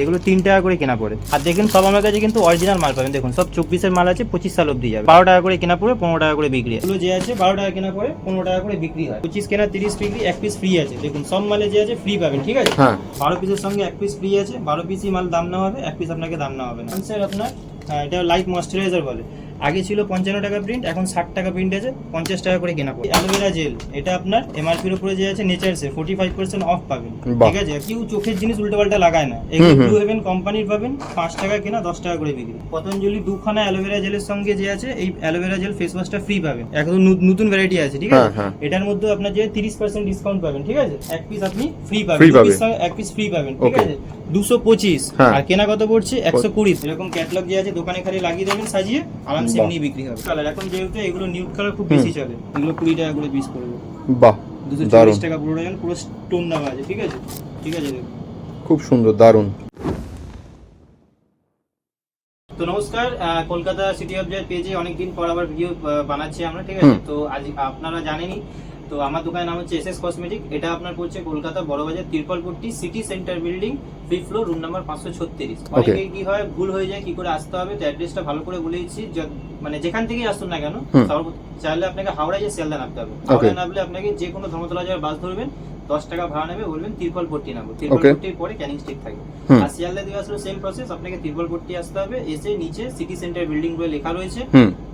যেগুলো তিন টাকা করে কেনা পড়ে। আর দেখুন সব আমার কাছে কিন্তু অরিজিনাল মাল পাবেন। দেখুন সব চব্বিশের মাল আছে পঁচিশ সাল অব্দি যাবে। বারো টাকা করে কেনা পড়ে পনেরো টাকা করে বিক্রি এগুলো যে আছে বারো টাকা কেনা পড়ে পনেরো টাকা করে বিক্রি হয়। পঁচিশ কেনা তিরিশ বিক্রি এক পিস ফ্রি আছে। দেখুন সব মালে যে আছে ফ্রি পাবেন ঠিক আছে? হ্যাঁ। বারো পিসের সঙ্গে এক পিস ফ্রি আছে। বারো পিসই মাল দাম না হবে এক পিস আপনাকে দাম না হবে না। স্যার আপনার এটা লাইট ময়শ্চারাইজার বলে। আগে ছিল পঞ্চান্ন টাকা প্রিন্ট এখন ষাট টাকা প্রিন্ট আছে পঞ্চাশ টাকা করে কেনা পড়ে। অ্যালোভেরা জেল এটা আপনার এমআরপির উপরে যে আছে নেচারসে ফোর্টি ফাইভ পার্সেন্ট অফ পাবেন। ঠিক আছে? কেউ চোখের জিনিস উল্টোপাল্টা লাগায় না। এগুলো। ব্লু হেভেন কোম্পানির পাবেন পাঁচ টাকা কেনা দশ টাকা করে বিক্রি। পতঞ্জলি দুখানা অ্যালোভেরা জেলের সঙ্গে যে আছে এই অ্যালোভেরা জেল ফেস ওয়াশটা ফ্রি পাবেন। একদম নু- নতুন ভ্যারাইটি আছে ঠিক আছে? হ্যাঁ, হ্যাঁ। এটার মধ্যে আপনার যে তিরিশ পার্সেন্ট ডিসকাউন্ট পাবেন ঠিক আছে? এক পিস আপনি ফ্রি পাবেন। এক পিস ফ্রি পাবেন ঠিক আছে? দুশো পঁচিশ। হ্যাঁ। আর কেনা কত পড়ছে? একশো কুড়ি। এরকম ক্যাটলগ যে আছে দোকানে খালি লাগিয়ে দেবেন সাজিয়ে আরামসে বাহ। এমনি বিক্রি হবে। কালার এখন যেহেতু এগুলো নিউড কালার খুব বেশি চলে। এগুলো কুড়ি টাকা করে পিস পড়বে। বাহ দুশো চল্লিশ টাকা পুরো ডজন পুরো স্টোন দেওয়া আছে ঠিক আছে? ঠিক আছে খুব সুন্দর দারুণ। তো নমস্কার কলকাতা সিটি অফ জয় পেজে অনেকদিন পর আবার ভিডিও বানাচ্ছি আমরা ঠিক আছে? তো আজ আপনারা জানেনই তো আমার দোকানের নাম হচ্ছে এস এস কসমেটিক এটা আপনার পড়ছে Kolkata Barabazar Tirpalpatti city centre building fifth floor room number পাঁচশো ছত্রিশ। অনেকে কি হয় ভুল হয়ে যায় কি করে আসতে হবে তো অ্যাড্রেসটা ভালো করে বলে দিচ্ছি। মানে যেখান থেকেই আসুন না কেন। চাইলে আপনাকে হাওড়ায় যে শিয়ালদা নামতে হবে. হাওড়ায় নামলে আপনাকে যে কোনো ধর্মতলা যাওয়ার বাস ধরবেন দশ টাকা ভাড়া নেবে বলবেন তিরপলপট্টি নামবো তিরপলপট্টির পরে ক্যানিং স্ট্রিট থাকে আর শিয়ালদা আসলে সেম প্রসেস আপনাকে তিরপলপট্টি আসতে হবে। এসে নিচে সিটি সেন্টার বিল্ডিং বলে লেখা রয়েছে।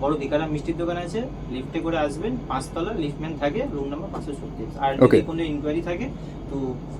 বড় বিকারা মিষ্টির দোকান আছে। লিফটে করে আসবেন পাঁচতলা লিফটম্যান থাকে রুম নাম্বার পাঁচশো ছত্রিশ। আর যদি কোনো ইনকোয়ারি থাকে তো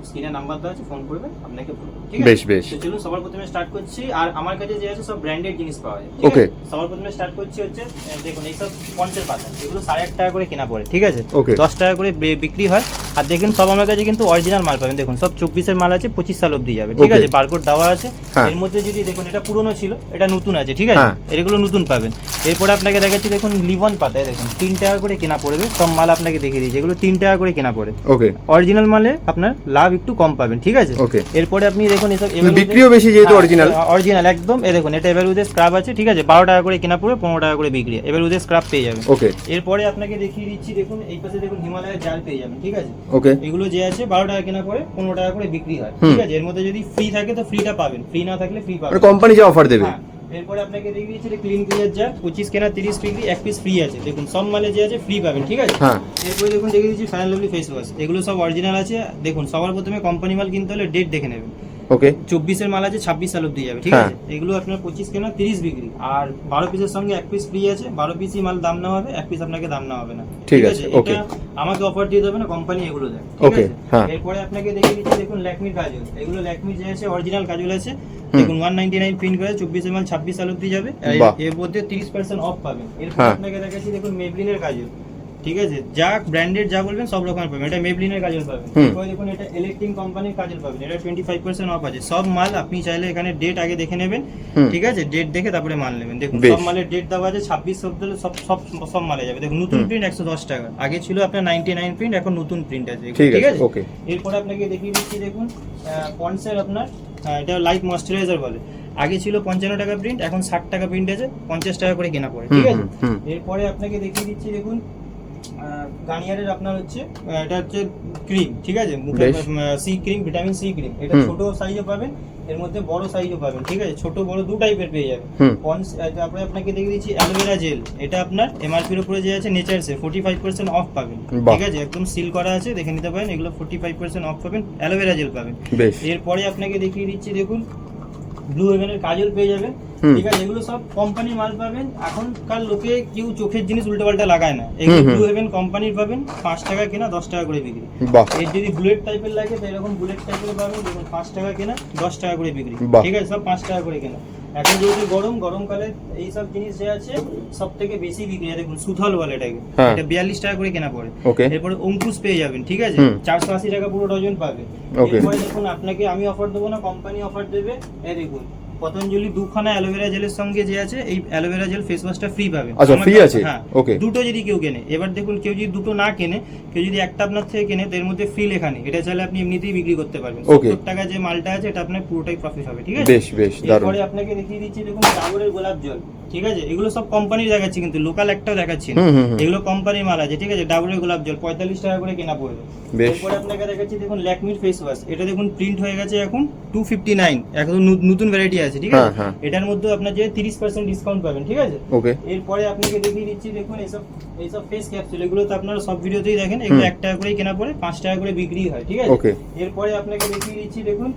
স্ক্রিনে নাম্বার দেওয়া আছে ফোন করবেন আপনাকে বলব ঠিক বেশ, আছে? বেশ। তো চলুন সবার প্রথমে স্টার্ট করছি। আর আমার কাছে যে আছে সব ব্র্যান্ডেড জিনিস পাওয়া যায় আছে? সবার প্রথমে স্টার্ট করছি হচ্ছে দেখুন এইসব পঞ্চের পাতা এগুলো সাড়ে আট টাকা করে কেনা পড়ে ঠিক আছে? দশ টাকা করে বিক্রি হয়। আর দেখুন সব আমার কাছে কিন্তু অরিজিনাল মাল পাবেন। দেখুন সব চব্বিশের মাল আছে পঁচিশ সাল অব্দি যাবে। ঠিক আছে বারকোড দেওয়া আছে। হ্যাঁ। এর মধ্যে যদি দেখুন এটা পুরনো ছিল এটা নতুন আছে ঠিক আছে? হ্যাঁ। এগুলো নতুন পাবেন। এরপরে আপনাকে দেখাচ্ছি দেখুন লিভন পাতায় দেখুন তিন টাকা করে কেনা পড়বে সব মাল আপনাকে দেখিয়ে দিয়েছি। এগুলো তিন টাকা করে কেনা পড়ে। ওকে অরিজিনাল মালে আপনার লাভ একটু কম পাবেন ঠিক আছে? Okay. এরপরে আপনি দেখুন এসব বিক্রিও বেশি যেহেতু original। অরিজিনাল একদম। এ দেখুন এটা এবার উদের স্ক্রাব আছে ঠিক আছে? বারো টাকা করে কেনা পড়বে পনেরো টাকা করে বিক্রি। এবার উদের স্ক্রাব পেয়ে যাবেন। ওকে এরপরে আপনাকে দেখিয়ে দিচ্ছি দেখুন এই পাশে দেখুন হিমালয়ের জাল পেয়ে যাবেন ঠিক আছে? ওকে এগুলো যে আছে বারো টাকা কেনা পরে পনেরো টাকা করে বিক্রি হয়। ঠিক আছে? এর মধ্যে যদি ফ্রি থাকে তো ফ্রিটা পাবেন। ফ্রি না থাকলে ফ্রি পাবেন। কোম্পানি যে অফার দেবে। হ্যাঁ, এরপরে আপনাকে দেখিয়ে যে ক্লিন ক্লিয়ার যা পঁচিশ কেনা তিরিশ বিক্রি এক পিস ফ্রি আছে। দেখুন সব মালে যে আছে ফ্রি পাবেন ঠিক আছে? হ্যাঁ। এরপরে দেখুন দেখিয়ে দিচ্ছি ফাইনাল লাভলি ফেস ওয়াশ এগুলো সব অরিজিনাল আছে। দেখুন সবার প্রথমে কোম্পানি মাল কিনতে হলে ডেট দেখে নেবেন। ওকে চব্বিশের মাল আছে ছাব্বিশ সাল অব্দি যাবে ঠিক হ্যাঁ। আছে? এগুলো আপনার পঁচিশ কেনা তিরিশ বিক্রি। আর বারো পিসের সঙ্গে এক পিস ফ্রি আছে বারো পিসই মাল দাম নেওয়া হবে এক পিস আপনাকে দাম নেওয়া হবে না। ঠিক আছে. এটা আমাকে অফার দিয়ে দেবে না কোম্পানি এগুলো দেয়। ঠিক আছে? হ্যাঁ। এরপরে আপনাকে দেখিয়ে দিচ্ছি দেখুন ল্যাকমির কাজল এগুলো ল্যাকমি যে আছে অরিজিনাল কাজল আছে। দেখুন ওয়ান নাইনটি নাইন প্রিন্ট করে চব্বিশের মাল ছাব্বিশ সাল অব্দি যাবে। এর মধ্যে তিরিশ পার্সেন্ট অফ পাবেন। এরপর হ্যাঁ। আপনাকে দেখাচ্ছি দেখুন মেবলিনের কাজল ঠিক আছে? যা ব্র্যান্ডেড যা বলবেন সব রকমের পাবেন। এটা মেবলিনের কাজল পাবেন। এরপরে দেখুন এটা ইলেকট্রিক কোম্পানির কাজল পাবেন। এটা টোয়েন্টি ফাইভ পার্সেন্ট অফ আছে। সব মাল আপনি চাইলে এখানে ডেট আগে দেখে নেবেন। ঠিক আছে? ডেট দেখে তারপরে মাল নেবেন। দেখুন সব মালের ডেট দেওয়া আছে ছাব্বিশ সব সব সব সব মালে যাবে। দেখুন নতুন প্রিন্ট একশো দশ টাকা। আগে ছিল আপনার নাইনটি নাইন প্রিন্ট এখন নতুন প্রিন্ট আছে। ঠিক আছে. এরপরে আপনাকে দেখিয়ে দিচ্ছি দেখুন পন্সের আপনার এটা লাইট ময়শ্চারাইজার বলে। আগে ছিল পঞ্চান্ন টাকা প্রিন্ট এখন ষাট টাকা প্রিন্ট আছে পঞ্চাশ টাকা করে কেনা পড়ে। ঠিক আছে। এরপরে আপনাকে দেখিয়ে দিচ্ছি দেখুন গার্নিয়ারের আপনার হচ্ছে এটা হচ্ছে ক্রিম ঠিক আছে? মুখে C cream vitamin C cream এটা ছোট সাইজও পাবেন এর মধ্যে বড় সাইজও পাবেন ঠিক আছে? ছোট বড় দু টাইপের পেয়ে যাবেন। তারপরে আপনাকে দেখিয়ে দিচ্ছি অ্যালোভেরা জেল এটা আপনার এমআরপির উপরে যে আছে নেচারসে ফোর্টি ফাইভ পার্সেন্ট অফ পাবেন ঠিক আছে? একদম সিল করা আছে দেখে নিতে পারেন এগুলো ফোর্টি ফাইভ পার্সেন্ট অফ পাবেন অ্যালোভেরা জেল পাবেন। এরপরে আপনাকে দেখিয়ে দিচ্ছি দেখুন ব্লু হেভেনের কাজল পেয়ে যাবেন। ঠিক আছে এগুলো সব কোম্পানির মাল পাবেন। এখনকার লোকে কেউ চোখের জিনিস উল্টোপাল্টা লাগায় না। এগুলো। ব্লু হেভেন কোম্পানির পাবেন পাঁচ টাকা কেনা দশ টাকা করে বিক্রি। এর যদি বুলেট টাইপের লাগে তো এরকম বুলেট টাইপের পাবেন দেখুন পাঁচ টাকা কেনা দশ টাকা করে বিক্রি। ঠিক আছে সব পাঁচ টাকা করে কেনা। এখন যেহেতু গরম গরমকালে এইসব জিনিস যে আছে সব থেকে বেশি বিক্রি হয়। দেখুন সুথল বলে এটাকে। হ্যাঁ। এটা বিয়াল্লিশ টাকা করে কেনা পড়ে। এরপরে অঙ্কুশ পেয়ে যাবেন ঠিক আছে? চারশো আশি টাকা পুরো ডজন পাবে. এরপরে দেখুন আপনাকে আমি অফার দেবো না কোম্পানি অফার দেবে। এই দেখুন পতঞ্জলি দুখানা অ্যালোভেরা জেলের সঙ্গে যে আছে এই অ্যালোভেরা জেল ফেস ওয়াশটা ফ্রি পাবে। আচ্ছা, ফ্রি আছে? ওকে দুটো যদি কেউ কেনে এবার দেখুন কেউ যদি দুটো না কেনে কেউ যদি একটা আপনার থেকে কেনে তো এর মধ্যে ফ্রি লেখা নেই। এটা চাইলে আপনি এমনিতেই বিক্রি করতে পারবেন. সত্তর টাকা যে মালটা আছে এটা আপনার পুরোটাই প্রফিট হবে ঠিক আছে? বেশ বেশ দারুণ। আপনাকে দেখিয়ে দিচ্ছি দেখুন ডাবরের গোলাপ জল। ঠিক আছে? এগুলো সব কোম্পানি দেখাচ্ছি কিন্তু লোকাল একটাও দেখাচ্ছি না। এগুলো কোম্পানির মাল আছে ঠিক আছে? ডাবল গোলাপ জল পঁয়তাল্লিশ টাকা করে কেনা পড়বে। এরপরে আপনাকে দেখাচ্ছি দেখুন ল্যাকমির ফেস ওয়াশ এটা দেখুন প্রিন্ট হয়ে গেছে এখন টু ফিফটি নাইন এখন নতুন ভ্যারাইটি আছে ঠিক আছে? হ্যাঁ, হ্যাঁ। এটার মধ্যে আপনার যে তিরিশ পার্সেন্ট ডিসকাউন্ট পাবেন ঠিক আছে? ওকে। এরপরে আপনাকে দেখিয়ে দিচ্ছি দেখুন এইসব এইসব ফেস ক্যাপসুল এগুলো তো আপনারা সব ভিডিওতেই দেখেন। এগুলো এক টাকা করেই কেনা পড়ে পাঁচ টাকা করে বিক্রি হয় ঠিক আছে? এরপরে আপনাকে দেখিয়ে দিচ্ছি দেখুন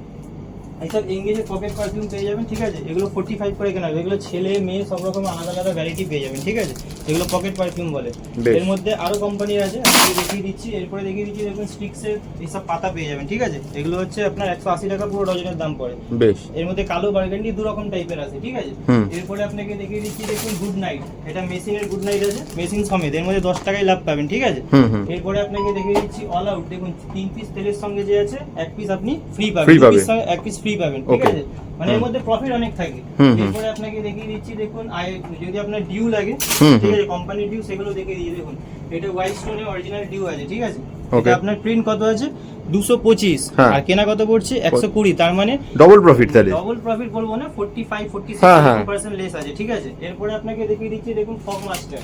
এইসব এঙ্গেজের পকেট পারফিউম পেয়ে যাবেন ঠিক আছে? এগুলো ফোর্টি ফাইভ করে কেনা। এগুলো ছেলে মেয়ে সব রকম আলাদা আলাদা ভ্যারাইটি পেয়ে যাবেন ঠিক আছে? এগুলো পকেট পারফিউম বলে। এর মধ্যে আরও কোম্পানির আছে আপনাকে দেখিয়ে দিচ্ছি। এরপরে দেখিয়ে দিচ্ছি দেখুন স্টিক্সের এইসব পাতা পেয়ে যাবেন ঠিক আছে? এগুলো হচ্ছে আপনার একশো আশি টাকা পুরো ডজনের দাম পড়ে। বেশ। এর মধ্যে কালো বার্গেন্ডি দু রকম টাইপের আছে ঠিক আছে? এরপরে আপনাকে দেখিয়ে দিচ্ছি দেখুন গুড নাইট এটা মেশিনের গুড নাইট আছে মেশিন সমেত। এর মধ্যে দশ টাকায় লাভ পাবেন ঠিক আছে? এরপরে আপনাকে দেখিয়ে দিচ্ছি অল আউট দেখুন তিন পিস তেলের সঙ্গে যে আছে এক পিস আপনি ফ্রি পাবেন। এক পিস ফ্রি পাবেন ঠিক আছে? মানে এর মধ্যে প্রফিট অনেক থাকে। এরপরে আপনাকে দেখিয়ে দিচ্ছি দেখুন যদি আপনার ডিউ লাগে ঠিক আছে কোম্পানির ডিউ সেগুলো দেখিয়ে দিয়ে দেখুন। এটা হোয়াইট স্টোনে অরিজিনাল ডিউ আছে ঠিক আছে? এটা আপনার প্রিন্ট কত আছে? দুশো পঁচিশ। হ্যাঁ। আর কেনা কত পড়ছে? একশো কুড়ি। তার মানে ডবল প্রফিট তাহলে ডবল প্রফিট বলব না 45 46 হ্যাঁ, হ্যাঁ। পার্সেন্ট লেস আছে ঠিক আছে? এরপরে আপনাকে দেখিয়ে দিচ্ছি দেখুন ফগ মাস্টার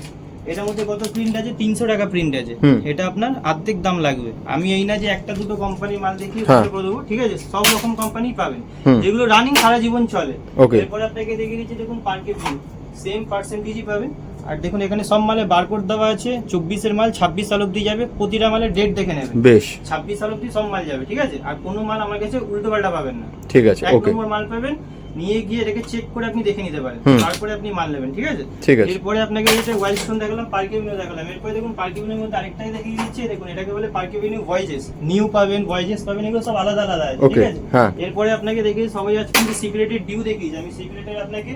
এটার মধ্যে কত প্রিন্ট আছে? তিনশো টাকা প্রিন্ট আছে। এটা আপনার অর্ধেক দাম লাগবে। আমি এই না যে একটা দুটো কোম্পানির মাল দেখিয়ে হ্যাঁ। করে দেবো ঠিক আছে? সব রকম কোম্পানি পাবেন। যেগুলো রানিং সারা জীবন চলে. এরপরে আপনাকে দেখিয়ে দিচ্ছি দেখুন পার্কে ভিউ সেম পার্সেন্টেজই পাবেন। আর দেখুন এখানে সব মালে বারকোড দেওয়া আছে। চব্বিশের মাল ছাব্বিশ সাল অব্দি যাবে। প্রতিটা মালের ডেট দেখে নেবেন। বেশ। ছাব্বিশ সাল অব্দি সব মাল যাবে ঠিক আছে? আর কোনো মাল আমার কাছে উল্টো পাল্টা পাবেন না। ঠিক আছে এক নম্বর মাল পাবেন নিয়ে গিয়ে এটাকে চেক করে আপনি দেখে নিতে পারেন। তারপরে আপনি মাল নেবেন ঠিক আছে? ঠিক আছে। এরপরে আপনাকে যেটা ওয়াইল্ড স্টোন দেখালাম পার্কিউনিও দেখালাম। এরপরে দেখুন পার্কিউনির মধ্যে আরেকটাই দেখিয়ে দিচ্ছি দেখুন এটাকে বলে পার্কিউনি ভয়েজেস নিউ পাবেন ভয়েজেস পাবেন এগুলো সব আলাদা আলাদা আছে ঠিক আছে? হ্যাঁ। এরপরে আপনাকে দেখিয়ে সবাই আজকে সিক্রেটের ডিউ দেখিয়েছি। আমি সিক্রেটের আপনাকে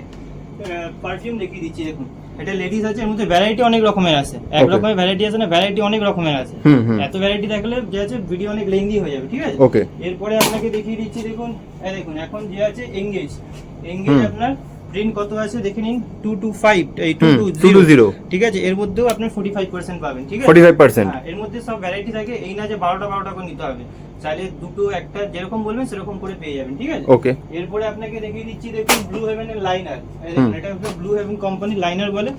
পারফিউম দেখিয়ে দিচ্ছি দেখুন। এটা লেডিস আছে এর মধ্যে ভ্যারাইটি অনেক রকমের আছে। এক রকমের ভ্যারাইটি আছে না ভ্যারাইটি অনেক রকমের আছে। এত ভ্যারাইটি দেখলে যে আছে ভিডিও অনেক লেন্দি হয়ে যাবে ঠিক আছে? Okay. এরপরে আপনাকে দেখিয়ে দিচ্ছি দেখুন এই দেখুন এখন যে আছে এঙ্গেজ এঙ্গেজ আপনার প্রিন্ট কত আছে দেখে নিন টু টু ফাইভ এই টু টু 220 জিরো ঠিক আছে? এর মধ্যেও আপনি ফোর্টি ফাইভ পার্সেন্ট পাবেন ঠিক আছে? 45% হ্যাঁ, এর মধ্যে সব ভ্যারাইটি থাকে এই না যে বারোটা বারোটা করে নিতে হবে। চাইলে দুটো একটা যেরকম বলবেন সেরকম করে পেয়ে যাবেন ঠিক আছে? ওকে এরপরে আপনাকে দেখিয়ে দিচ্ছি দেখুন ব্লু হেভেন এর লাইনার এটা হচ্ছে ব্লু হেভেন কোম্পানির লাইনার বলে।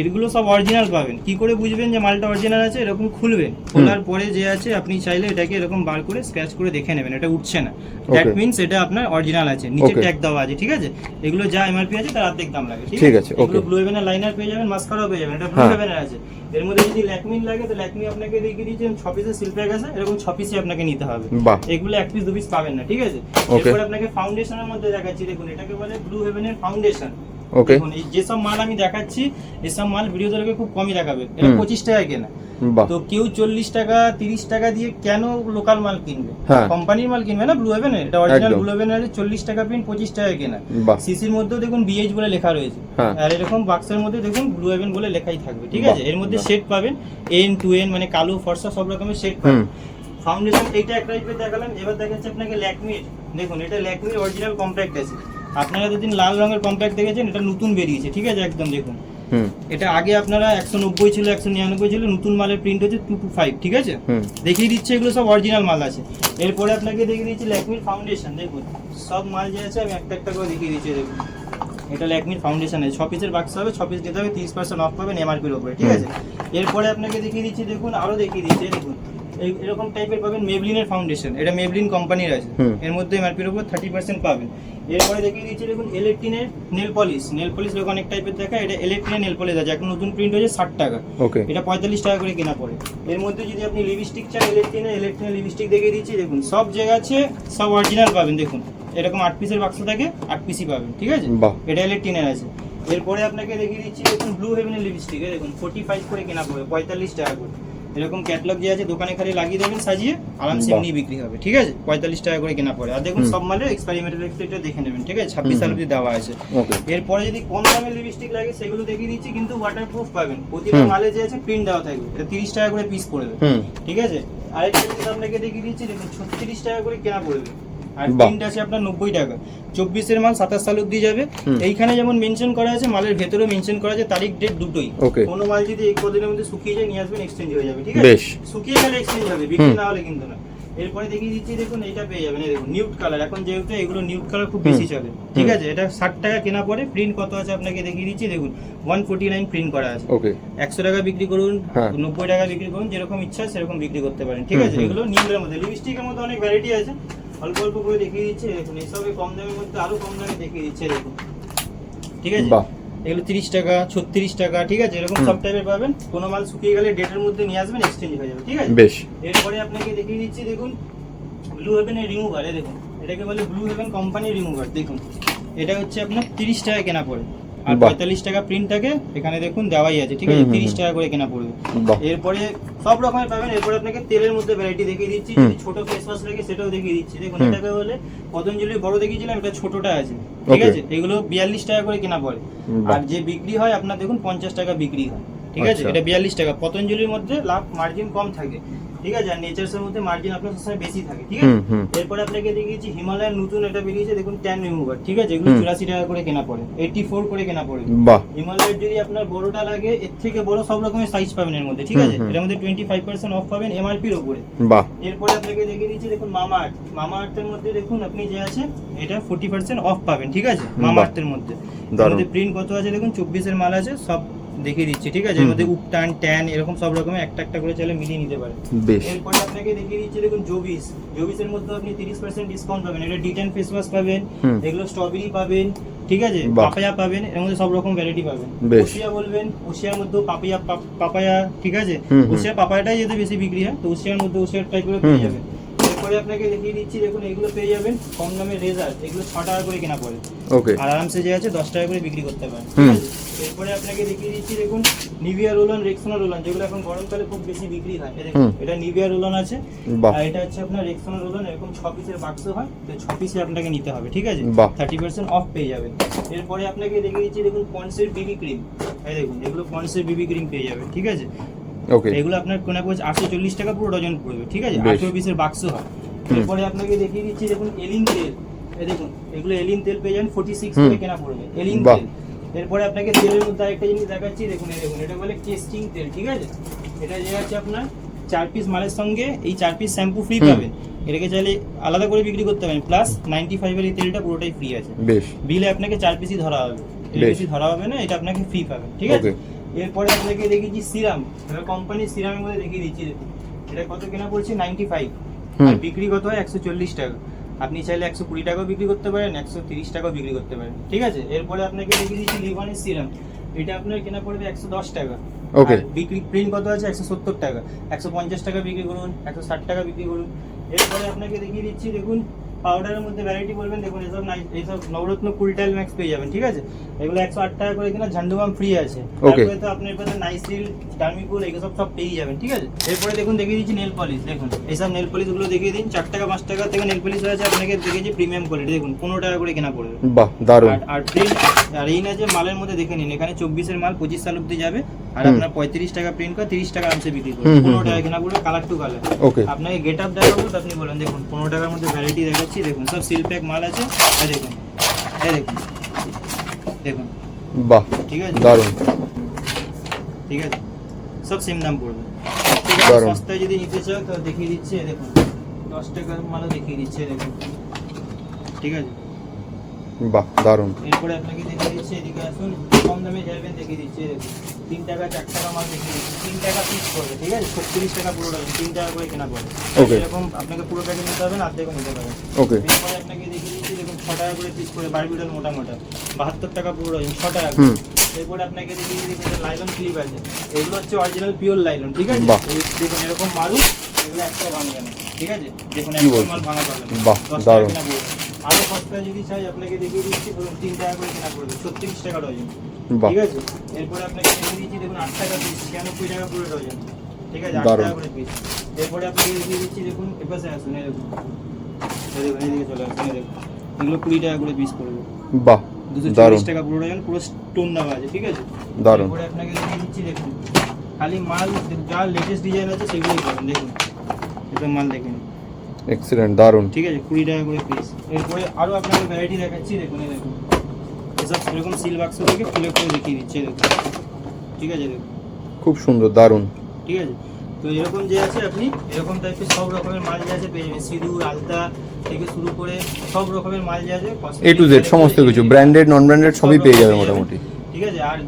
এগুলো সব অরিজিনাল পাবেন। কি করে বুঝবেন যে মালটা অরিজিনাল আছে? এরকম খুলবেন। খোলার পরে যে আছে আপনি চাইলে এটাকে এরকম বার করে স্ক্র্যাচ করে দেখে নেবেন। এটা উঠছে না। দ্যাট. মিন্স এটা আপনার অরিজিনাল আছে। নিচে ট্যাগ দেওয়া আছে ঠিক আছে? এগুলো যা এমআরপি আছে তার অর্ধেক দাম লাগে ঠিক আছে, okay. ব্লু হেভেনের লাইনার পেয়ে যাবেন মাস্কারাও পেয়ে যাবেন। এটা ব্লু হ্যাঁ। হেভেনের আছে। এর মধ্যে যদি ল্যাকমিন লাগে তো ল্যাকমি আপনাকে দেখিয়ে দিচ্ছেন ছ পিসের সিলপ্যাক আছে এরকম ছ পিসই আপনাকে নিতে হবে। এগুলো এক পিস দু পিস পাবেন না ঠিক আছে? এরপর আপনাকে ফাউন্ডেশনের মধ্যে দেখাচ্ছি দেখুন এটাকে বলে ব্লু হেভেনের ফাউন্ডেশন ওকে দেখুন এই যেসব মাল আমি দেখাচ্ছি এসব মাল ভিডিওতে খুব কমই দেখাবে। এটা পঁচিশ টাকায় কেনা। তো কেউ চল্লিশ টাকা তিরিশ টাকা দিয়ে কেন লোকাল মাল কিনবে? হ্যাঁ। কোম্পানির মাল কিনবে না? ব্লু হেভেনের এটা অরিজিনাল। ব্লু হেভেনের আছে চল্লিশ টাকা প্রিন্ট পঁচিশ টাকায় কেনা। সিসির মধ্যেও দেখুন বিএইচ বলে লেখা রয়েছে। হ্যাঁ। আর এরকম বাক্সের মধ্যে দেখুন ব্লু হেভেন বলে লেখাই থাকবে ঠিক আছে? এর মধ্যে। শেড পাবেন এন টু এন মানে কালো ফর্সা সব রকমের হুম। পাবেন। ফাউন্ডেশন এইটা এক টাইপের দেখালাম। এবার দেখাচ্ছে আপনাকে ল্যাকমির দেখুন এটা ল্যাকমির অরিজিনাল কম্প্যাক্ট আছে। আপনারা দুদিন লাল রঙের কম্প্যাক্ট দেখেছেন এটা নতুন বেরিয়েছে ঠিক আছে? একদম দেখুন। এটা আগে আপনারা একশো নব্বই ছিল একশো নিরানব্বই ছিল নতুন মালের প্রিন্ট হচ্ছে টু টু ফাইভ ঠিক আছে? দেখিয়ে দিচ্ছে এগুলো সব অরিজিনাল মাল আছে। এরপরে আপনাকে দেখিয়ে দিচ্ছি ল্যাকমির ফাউন্ডেশন দেখুন। সব মাল যে আছে আমি একটা একটা করে দেখিয়ে দিচ্ছি দেখুন। এটা ল্যাকমির ফাউন্ডেশন আছে। ছ পিসের বাক্স হবে ছ পিস দিতে হবে তিরিশ পার্সেন্ট অফ পাবেন এমআরপির উপরে ঠিক আছে? এরপরে আপনাকে দেখিয়ে দিচ্ছি দেখুন আরও দেখিয়ে দিচ্ছি দেখুন। এই- এরকম টাইপের পাবেন মেবলিনের ফাউন্ডেশন এটা মেবলিন কোম্পানির আছে। এর মধ্যে এমআরপির উপর থার্টি পার্সেন্ট পাবেন। এরপরে দেখিয়ে দিচ্ছি দেখুন ইলেকট্রিনের নেল পলিশ নেল পলিশ দেখুন অনেক টাইপের দেখা। এটা ইলেকট্রিনের নেল পলিশ আছে। এখন নতুন প্রিন্ট হয়েছে ষাট টাকা। এটা পঁয়তাল্লিশ টাকা করে কেনা পড়ে। এর মধ্যে যদি আপনি লিপস্টিক চান ইলেকট্রিনের ইলেকট্রিনের লিপস্টিক দেখিয়ে দিচ্ছি দেখুন সব জায়গা আছে সব অরিজিনাল পাবেন দেখুন। এরকম আট পিসের বাক্স থাকে আট পিসই পাবেন ঠিক আছে? এটা ইলেকট্রিনের আছে। এরপরে আপনাকে দেখিয়ে দিচ্ছি দেখুন ব্লু হেভেনের লিপস্টিক দেখুন ফোর্টি ফাইভ করে কেনা পড়বে পঁয়তাল্লিশ টাকা করে। এরকম ক্যাটলগ যে আছে দোকানে খালি লাগিয়ে দেবেন সাজিয়ে আরামসে। এমনি বিক্রি হবে ঠিক আছে? পঁয়তাল্লিশ টাকা করে কেনা পড়ে। আর দেখুন সব মালের এক্সপেরিমেন্টাল রেটটা দেখে নেবেন ঠিক আছে? ছাব্বিশ সাল অব্দি দেওয়া আছে। এরপরে যদি কম দামের লিপস্টিক লাগে সেগুলো দেখিয়ে দিচ্ছি কিন্তু ওয়াটার প্রুফ পাবেন। প্রতিটা মালে যে আছে প্রিন্ট দেওয়া থাকবে। এটা তিরিশ টাকা করে পিস পড়বে ঠিক আছে? আরেকটা জিনিস আপনাকে দেখিয়ে দিচ্ছি দেখুন ছত্রিশ টাকা করে কেনা পড়বে। আর। প্রিন্ট আছে আপনার নব্বই টাকা। চব্বিশের মাল সাতাশ সাল অব্দি যাবে। এইখানে যেমন মেনশন করা আছে মালের ভেতরেও মেনশন করা আছে তারিখ ডেট দুটোই. কোনো মাল যদি এই কদিনের মধ্যে শুকিয়ে যায় নিয়ে আসবেন এক্সচেঞ্জ হয়ে যাবে ঠিক আছে? শুকিয়ে গেলে এক্সচেঞ্জ হবে বিক্রি না হলে কিন্তু না। এরপরে দেখিয়ে দিচ্ছি দেখুন এটা পেয়ে যাবেন দেখুন নিউট কালার এখন যেহেতু এগুলো নিউট কালার খুব বেশি। চলে ঠিক আছে? এটা ষাট টাকা কেনা পরে প্রিন্ট কত আছে আপনাকে দেখিয়ে দিচ্ছি দেখুন ওয়ান ফোর্টি নাইন প্রিন্ট করা আছে। ওকে। একশো টাকা বিক্রি করুন হ্যাঁ। নব্বই টাকা বিক্রি করুন যেরকম ইচ্ছা সেরকম বিক্রি করতে পারেন ঠিক আছে। এগুলো নিউলের মধ্যে। লিপস্টিকের মধ্যে অনেক ভ্যারাইটি আছে। অল্প অল্প করে দেখিয়ে দিচ্ছে দেখুন এইসবে কম দামের মধ্যে আরও কম দামে দেখিয়ে দিচ্ছে দেখুন ঠিক আছে? এগুলো তিরিশ টাকা ছত্রিশ টাকা ঠিক আছে? এরকম সব টাইপের পাবেন। কোনো মাল শুকিয়ে গেলে ডেটের মধ্যে নিয়ে আসবেন এক্সচেঞ্জ হয়ে যাবে ঠিক আছে? বেশ। এরপরে আপনাকে দেখিয়ে দিচ্ছি দেখুন ব্লু হেভেনের রিমুভার দেখুন। এটাকে বলে ব্লু হেভেন কোম্পানির রিমুভার দেখুন। এটা হচ্ছে আপনার তিরিশ টাকা কেনা পড়ে। আর পঁয়তাল্লিশ টাকা প্রিন্ট থাকে এখানে দেখুন দেওয়াই আছে ঠিক আছে? তিরিশ টাকা করে কেনা পড়বে। এরপরে সব রকমের পাবেন। এরপরে আপনাকে তেলের মধ্যে ভ্যারাইটি দেখিয়ে দিচ্ছি। যদি ছোট ফেস ওয়াশ লাগে সেটাও দেখিয়ে দিচ্ছি। দেখুন। এটাকে বলে পতঞ্জলির বড় দেখিয়েছিলাম এটা ছোটটা আছে। ঠিক আছে? এগুলো বিয়াল্লিশ টাকা করে কেনা পড়ে। আর যে বিক্রি হয় আপনার দেখুন পঞ্চাশ টাকা বিক্রি হয়। ঠিক আছে? আচ্ছা। এটা বিয়াল্লিশ টাকা। পতঞ্জলির মধ্যে লাভ মার্জিন কম থাকে। ঠিক আছে? আর নেচার্সের মধ্যে মার্জিন আপনার সবসময় বেশি থাকে ঠিক আছে? এরপরে আপনাকে দেখিয়েছি হিমালয়ের নতুন এটা বেরিয়েছে দেখুন ট্যান রিমুভার ঠিক আছে? এগুলো চুরাশি টাকা করে কেনা পড়ে এইটি ফোর করে কেনা পড়ে। হিমালয়ের যদি আপনার বড়টা লাগে এর থেকে বড় সব রকমের সাইজ পাবেন এর মধ্যে ঠিক আছে। এর মধ্যে টোয়েন্টি ফাইভ পার্সেন্ট অফ পাবেন এমআরপির বাহ। এরপরে আপনাকে দেখিয়ে দিচ্ছি দেখুন মামা আর্থ মামা আর্থের মধ্যে দেখুন আপনি যে আছে এটা ফোর্টি পার্সেন্ট অফ পাবেন ঠিক আছে? মামা। আর্থের মধ্যে। মধ্যে প্রিন্ট কত আছে দেখুন? চব্বিশের মাল আছে সব দেখিয়ে দিচ্ছি ঠিক আছে? এর মধ্যে। উপটান ট্যান এরকম সব রকমের একটা একটা করে চাইলে মিলিয়ে নিতে পারেন বেশ। এরপরে আপনাকে দেখিয়ে দিচ্ছি দেখুন জবিস জবিসের মধ্যে আপনি তিরিশ পার্সেন্ট ডিসকাউন্ট পাবেন। এটা ডিটেন ফেস ওয়াশ পাবেন এগুলো স্ট্রবেরি পাবেন ঠিক আছে? পাপায়া পাবেন এর মধ্যে সব রকম ভ্যারাইটি পাবেন। ওশিয়া বলবেন ওশিয়ার মধ্যে পাপায়া পাপ- পাপায়া ঠিক আছে। ওশিয়া পাপায়াটাই যেতে বেশি বিক্রি হয় তো ওশিয়ার মধ্যে ওশিয়ার করে পেয়ে যাবেন। এরপরে আপনাকে দেখিয়ে দিচ্ছি দেখুন এগুলো পেয়ে যাবেন কম দামে রেজার এগুলো ছ টাকা করে কেনা পড়ে। ওকে আর আরামসে যে আছে দশ টাকা করে বিক্রি করতে পারেন? এরপরে আপনাকে দেখিয়ে দিচ্ছি দেখুন নিভিয়া রোলন রেক্সোনা রোলন যেগুলো এখন গরমকালে খুব বেশি বিক্রি হয়। দেখুন, এটা নিভিয়া রোলন আছে। আর এটা হচ্ছে আপনার রেক্সোনা রোলন এরকম ছ পিসের বাক্স হয়। তো ছ পিসে আপনাকে নিতে হবে ঠিক আছে? থার্টি পার্সেন্ট অফ পেয়ে যাবেন। এরপরে আপনাকে দেখিয়ে দিচ্ছি দেখুন পন্সের বিবি ক্রিম এই দেখুন এগুলো পন্সের বিবি ক্রিম পেয়ে যাবেন ঠিক আছে? ওকে এগুলো আপনার কোনা পড়ছে আটশো চল্লিশ টাকা পুরো ডজন পড়বে ঠিক আছে। আঠেরো পিসের বাক্স হয়। এরপরে আপনাকে দেখিয়ে দিচ্ছি দেখুন এলিন তেল। এই দেখুন এগুলো এলিন তেল পেয়ে যাবেন ফোর্টি সিক্স। কেনা পড়বে। এলিন তেল। এরপরে আপনাকে তেলের মধ্যে আরেকটা জিনিস দেখাচ্ছি দেখুন এই দেখুন এটা বলে টেস্টিং তেল ঠিক আছে? এটা যে আছে আপনার চার পিস মালের সঙ্গে এই চার পিস শ্যাম্পু ফ্রি। পাবেন। এটাকে চাইলে আলাদা করে বিক্রি করতে পারেন প্লাস নাইনটি ফাইভের এই তেলটা পুরোটাই ফ্রি আছে। বেশ। বিলে আপনাকে চার পিসই ধরা হবে। বেশ। ধরা হবে না এটা আপনাকে ফ্রি পাবেন ঠিক আছে? এরপরে আপনাকে দেখিয়েছি সিরাম এবার কোম্পানির সিরামের মধ্যে দেখিয়ে দিচ্ছি এটা কত কেনা পড়ছে? Ninety five. আর বিক্রি কত হয়? একশো চল্লিশ টাকা। আপনি চাইলে একশো কুড়ি টাকাও বিক্রি করতে পারেন একশো তিরিশ টাকাও বিক্রি করতে পারেন। ঠিক আছে? এরপরে আপনাকে দেখিয়ে দিচ্ছি লিভানের সিরাম এটা আপনার কেনা পড়বে একশো দশ টাকা। ওকে বিক্রি প্রিন্ট কত আছে? একশো সত্তর টাকা। একশো পঞ্চাশ টাকা বিক্রি করুন একশো ষাট টাকা বিক্রি করুন। এরপরে আপনাকে দেখিয়ে দিচ্ছি দেখুন পাউডারের মধ্যে ভ্যারাইটি বলবেন দেখুন এসব নাই এইসব নবরত্ন কুলটাইল ম্যাক্স পেয়ে যাবেন ঠিক আছে? এগুলো একশো আট টাকা করে কিনা ঝান্ডুবাম ফ্রি আছে। তারপরে তো আপনার কাছে নাইসিল ডার্মিকুল এগুলো সব পেয়ে যাবেন ঠিক আছে? এরপরে দেখুন দেখিয়ে দিচ্ছি নেল পলিশ দেখুন। এইসব নেল পলিশগুলো দেখিয়ে দিন চার টাকা পাঁচ টাকা থেকে নেল পলিশ আছে আপনাকে দেখেছি প্রিমিয়াম কোয়ালিটি দেখুন পনেরো টাকা করে কেনা পড়বে। বাহ দারুণ। আর- আর প্রিন্ট আর এই না যে মালের মধ্যে দেখে নিন এখানে চব্বিশের মাল পঁচিশ সাল অব্দি যাবে আর আপনার পঁয়ত্রিশ টাকা প্রিন্ট করে তিরিশ টাকা আরামসে বিক্রি হুম, পনেরো টাকা কেনা পড়বে কালার টু কালার ওকে। আপনাকে গেট আপ দেখাবো তো আপনি বলেন দেখুন পনেরো টাকার মধ্যে ভ্যারাইটি দেখাচ্ছি দেখুন সব সিল প্যাক মাল আছে এই দেখুন এই দেখুন দেখুন। বাহ ঠিক আছে? দারুণ। ঠিক আছে? সব সেম দাম পড়বে। দারুণ। সস্তায় যদি নিতে চাও তো দেখিয়ে দিচ্ছে দেখুন দশ টাকার মালও দেখিয়ে দিচ্ছে দেখুন। ঠিক আছে? বাহ দারুণ। এরপরে আপনাকে দেখিয়ে দিচ্ছে এদিকে আসুন কম দামে যাবেন দেখিয়ে দিচ্ছে দেখুন। তিন টাকা চার টাকা মাল দেখিয়ে তিন টাকা পিস পড়বে ঠিক আছে? ছত্রিশ টাকা পুরো ডজন তিন টাকা করে কেনা পড়বে Okay. এরকম আপনাকে পুরো প্যাকেট নিতে হবে না অর্ধেকও নিতে পারেন ওকে এরপরে আপনাকে দেখিয়ে দিচ্ছি দেখুন ছ টাকা করে পিস করে বারবিটাল মোটা মোটা বাহাত্তর টাকা পুরো ডজন ছ টাকা। এরপরে আপনাকে দেখিয়ে দিচ্ছি লাইলন ক্লিপ আছে। এগুলো হচ্ছে অরিজিনাল পিওর লাইলন ঠিক আছে? দেখুন এরকম মারুন এগুলো একটা ভাঙবে না ঠিক আছে? দেখুন একটা মাল ভাঙা পাবেন বাহ, দশ টাকা। আরও সস্তা যদি চাই আপনাকে দেখিয়ে দিচ্ছি ধরুন তিন টাকা করে কেনা পড়বে ছত্রিশ টাকা ডজন। ঠিক আছে? এরপরে আপনাকে দেখিয়ে দিচ্ছি দেখুন আট টাকা পিস ছিয়ানব্বই টাকা পুরো ডজন। ঠিক আছে? আট টাকা করে পিস এরপরে আপনাকে দেখিয়ে দিচ্ছি দেখুন এপাশে আসুন দেখুন। দেখুন এদিকে চলে আসুন দেখুন। এগুলো কুড়ি টাকা করে পিস পড়বে। বাহ দুশো চল্লিশ টাকা পুরো ডজন পুরো স্টোন দেওয়া আছে ঠিক আছে? এরপরে আপনাকে দেখিয়ে দিচ্ছি দেখুন। খালি মাল যা লেটেস্ট ডিজাইন আছে সেগুলোই পাবেন দেখুন। এসব মাল দেখুন এক্সিলেন্ট দারুণ। ঠিক আছে কুড়ি টাকা করে পিস এরপরে আরও আপনাকে ভ্যারাইটি দেখাচ্ছি দেখুন এই দেখুন। এসব এরকম সিল বাক্স থেকে খুলে খুলে দেখিয়ে দিচ্ছে দেখুন। ঠিক আছে দেখুন। খুব সুন্দর দারুণ। ঠিক আছে তো এরকম যে আছে আপনি এরকম টাইপের সব রকমের মাল যে আছে পেয়ে যাবেন। সিঁদুর আলতা থেকে শুরু করে সব রকমের মাল যে আছে এ টু জেড সমস্ত কিছু ব্র্যান্ডেড নন ব্র্যান্ডেড সবই পেয়ে যাবেন মোটামুটি। ঠিক আছে আর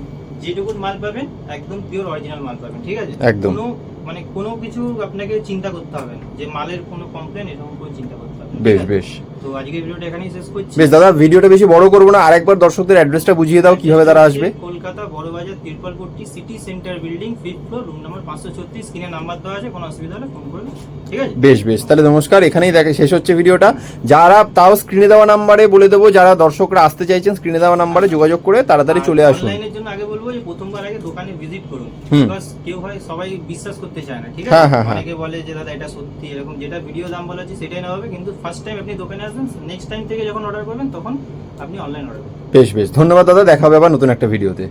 যেটুকু মাল পাবেন একদম পিওর অরিজিনাল মাল পাবেন। ঠিক আছে? একদম। কোনো মানে কোনো কিছু আপনাকে চিন্তা করতে হবে না। যে মালের কোনো কমপ্লেন এরকম কোনো চিন্তা করতে হবে বেশ বেশ। তো আজকের ভিডিওটা এখানেই শেষ করছি। বেশ দাদা ভিডিওটা বেশি বড় করব না। আরেকবার দর্শকদের অ্যাড্রেসটা বুঝিয়ে দাও কীভাবে তারা আসবে। Kolkata Barabazar Tirpalpatti city centre building fifth floor room number পাঁচশো ছত্রিশ। স্ক্রিনে নাম্বার দেওয়া আছে কোনো অসুবিধা হলে ফোন করবেন ঠিক আছে? বেশ বেশ। তাহলে নমস্কার এখানেই দেখে শেষ হচ্ছে ভিডিওটা যারা তাও স্ক্রিনে দেওয়া নাম্বারে বলে দেবো যারা দর্শকরা আসতে চাইছেন স্ক্রিনে দেওয়া নাম্বারে যোগাযোগ করে তাড়াতাড়ি চলে আসুন। অনলাইনের জন্য আগে বলব যে প্রথমবার আগে দোকানে ভিজিট করুন। বিকজ কেউ হয় সবাই বিশ্বাস করতে চায় না ঠিক হ্যাঁ, আছে? হ্যাঁ, হ্যাঁ। অনেকে বলে যে দাদা এটা সত্যি? এরকম যেটা ভিডিও দাম বলা হচ্ছে সেটাই না হবে। কিন্তু ফার্স্ট টাইম আপনি দোকানে আসবেন নেক্সট টাইম থেকে যখন অর্ডার করবেন তখন আপনি অনলাইন অর্ডার করবেন। বেশ বেশ। ধন্যবাদ দাদা। দেখা হবে আবার নতুন একটা ভিডিওতে